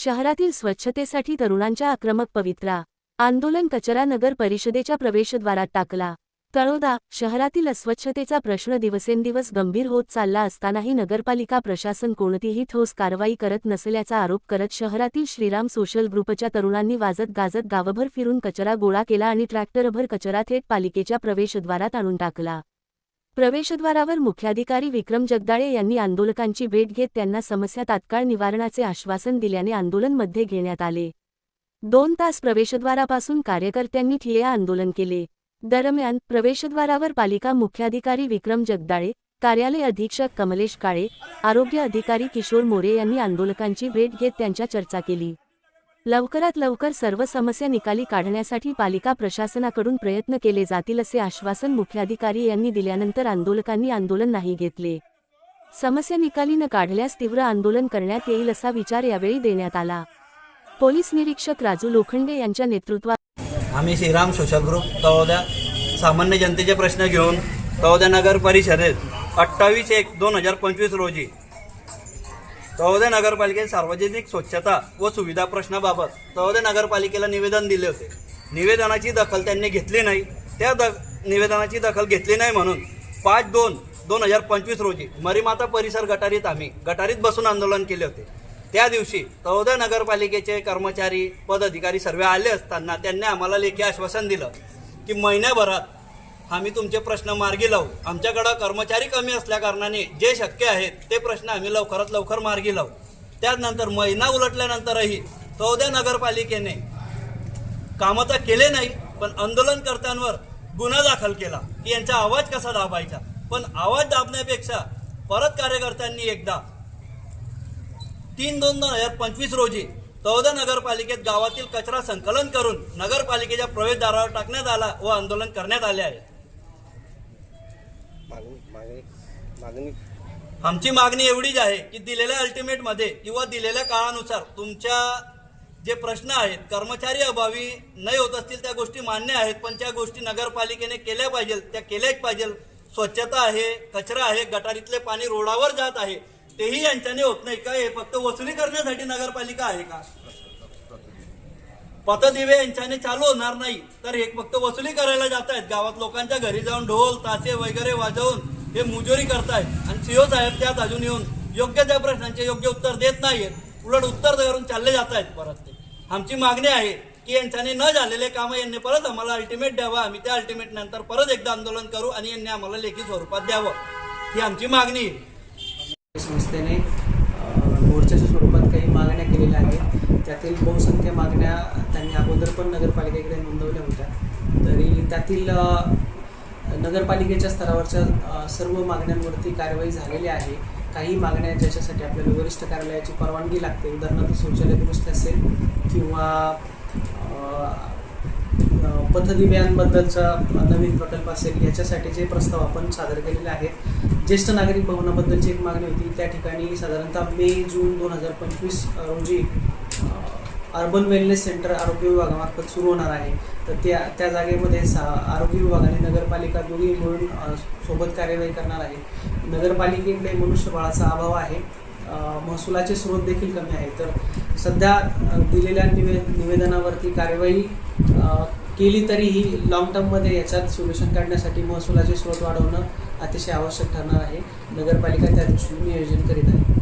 शहरातील स्वच्छतेसाठी तरुणांच्या आक्रमक पवित्रा आंदोलन कचरा नगर परिषदेच्या प्रवेशद्वारात टाकला. तळोदा शहरातील अस्वच्छतेचा प्रश्न दिवसेंदिवस गंभीर होत चालला असतानाही नगरपालिका प्रशासन कोणतीही ठोस कारवाई करत नसल्याचा आरोप करत शहरातील श्रीराम सोशल ग्रुपच्या तरुणांनी वाजत गाजत गावभर फिरून कचरा गोळा केला आणि ट्रॅक्टरभर कचरा थेट पालिकेच्या प्रवेशद्वारात आणून टाकला. प्रवेशद्वारावर मुख्याधिकारी विक्रम जगदाळे यांनी आंदोलकांची भेट घेत त्यांना समस्या तात्काळ निवारणाचे आश्वासन दिल्याने आंदोलनमध्ये घेण्यात आले. दोन तास प्रवेशद्वारापासून कार्यकर्त्यांनी ठिय्या आंदोलन केले. दरम्यान प्रवेशद्वारावर पालिका मुख्याधिकारी विक्रम जगदाळे कार्यालय अधीक्षक कमलेश काळे आरोग्य अधिकारी किशोर मोरे यांनी आंदोलकांची भेट घेत त्यांच्या चर्चा केली. लवकरात लवकर सर्व समस्या निकाली काढण्यासाठी पालिका प्रशासनाकडून प्रयत्न केले जातील असे आश्वासन मुख्याधिकारी यांनी दिल्यानंतर आंदोलकांनी आंदोलन नाही घेतले. समस्या निकाली न काढल्यास तीव्र आंदोलन करण्यात येईल असा विचार यावेळी देण्यात आला. पोलीस निरीक्षक राजू लोखंडे यांच्या नेतृत्वात आम्ही श्रीराम सोशल ग्रुप तळोद्या सामान्य जनतेचे प्रश्न घेऊन तळोद्या नगर परिषदेत अठ्ठावीस एक दोन हजार पंचवीस रोजी तळोद्या नगरपालिकेत सार्वजनिक स्वच्छता व सुविधा प्रश्नाबाबत तळोद्या नगरपालिकेला निवेदन दिले होते. निवेदनाची दखल त्यांनी घेतली नाही. त्या द निवेदनाची दखल घेतली नाही म्हणून पाच दोन दोन हजार पंचवीस रोजी मरीमाता परिसर गटारीत आम्ही गटारीत बसून आंदोलन केले होते. त्या दिवशी तळोदा नगरपालिकेचे कर्मचारी पदाधिकारी सर्व आले असताना त्यांनी आम्हाला लेखी आश्वासन दिलं की महिन्याभरात आम्ही तुमचे प्रश्न मार्गी लावू. आमच्याकडं कर्मचारी कमी असल्या कारणाने जे शक्य आहेत ते प्रश्न आम्ही लवकरात लवकर मार्गी लावू. त्यानंतर महिना उलटल्यानंतरही चौदा नगरपालिकेने कामं तर केले नाही पण आंदोलनकर्त्यांवर गुन्हा दाखल केला. की यांचा आवाज कसा दाबायचा? पण आवाज दाबण्यापेक्षा परत कार्यकर्त्यांनी एकदा तीन दोन दोन हजार पंचवीस रोजी चौदा नगरपालिकेत गावातील कचरा संकलन करून नगरपालिकेच्या प्रवेशद्वारावर टाकण्यात आला व आंदोलन करण्यात आले आहे. मागणी मागणी मागणी. आमची मागणी एवढीच आहे की दिलेल्या अल्टिमेटमध्ये किंवा दिलेल्या काळानुसार तुमच्या जे प्रश्न आहेत कर्मचारी अभावी नाही होत असतील त्या गोष्टी मान्य आहेत पण त्या गोष्टी नगरपालिकेने केल्या पाहिजे त्या केल्याच पाहिजे. स्वच्छता आहे कचरा आहे गटारीतले पाणी रोडावर जात आहे तेही यांच्याने होत नाही का? हे फक्त वसुली करण्यासाठी नगरपालिका आहे का? पथदिवे यांच्याने चालू होणार नाही. तर हे फक्त वसुली करायला जात आहेत गावात लोकांच्या घरी जाऊन ढोल तासे वगैरे वाजवून हे मुजोरी करतायत. आणि सीओ साहेब त्यात अजून येऊन योग्य त्या प्रश्नांचे योग्य उत्तर देत नाहीत उलट उत्तर करून चालले जात आहेत परत ते. आमची मागणी आहे की यांच्याने न झालेले कामं यांनी परत आम्हाला अल्टिमेट द्यावं. आम्ही त्या अल्टिमेट नंतर परत एकदा आंदोलन करू आणि यांनी आम्हाला लेखी स्वरूपात द्यावं. ही आमची मागणी आहे. संस्थेने अ, मोर्चाच्या स्वरूपात काही मागण्या केलेल्या आहेत त्यातील बहुसंख्य मागण्या त्यांनी अगोदर पण नगरपालिकेकडे नोंदवल्या होत्या. तरी त्यातील नगरपालिकेच्या स्तरावरच्या सर्व मागण्यांवरती कारवाई झालेली आहे. काही मागण्या ज्याच्यासाठी आपल्याला वरिष्ठ कार्यालयाची परवानगी लागते. उदाहरणार्थ शौचालय दुरुस्ती असेल किंवा पथदिव्यांबद्दलचा नवीन प्रकल्प असेल याच्यासाठीचे प्रस्ताव आपण सादर केलेले आहेत ज्येष्ठ नागरिक भवनाबद्दलची एक मागणी होती. त्या ठिकाणी साधारणतः मे जून दोन हजार पंचवीस रोजी अर्बन वेलनेस सेंटर आरोग्य विभागामार्फत सुरू होणार आहे. तर त्या त्या जागेमध्ये सा आरोग्य विभाग आणि नगरपालिका दोन्ही मिळून सोबत कार्यवाही करणार आहे. नगरपालिकेकडे मनुष्यबळाचा अभाव आहे. महसुलाचे स्रोत देखील कमी आहे. तर सध्या दिलेल्या निवे निवेदनावरती कार्यवाही केली केली तरीही लॉंग टर्ममध्ये याच्यात सोल्युशन काढण्यासाठी महसुलाचे स्रोत वाढवणं अतिशय आवश्यक ठरणार आहे. नगरपालिका त्या दृष्टीने नियोजन करीत आहे.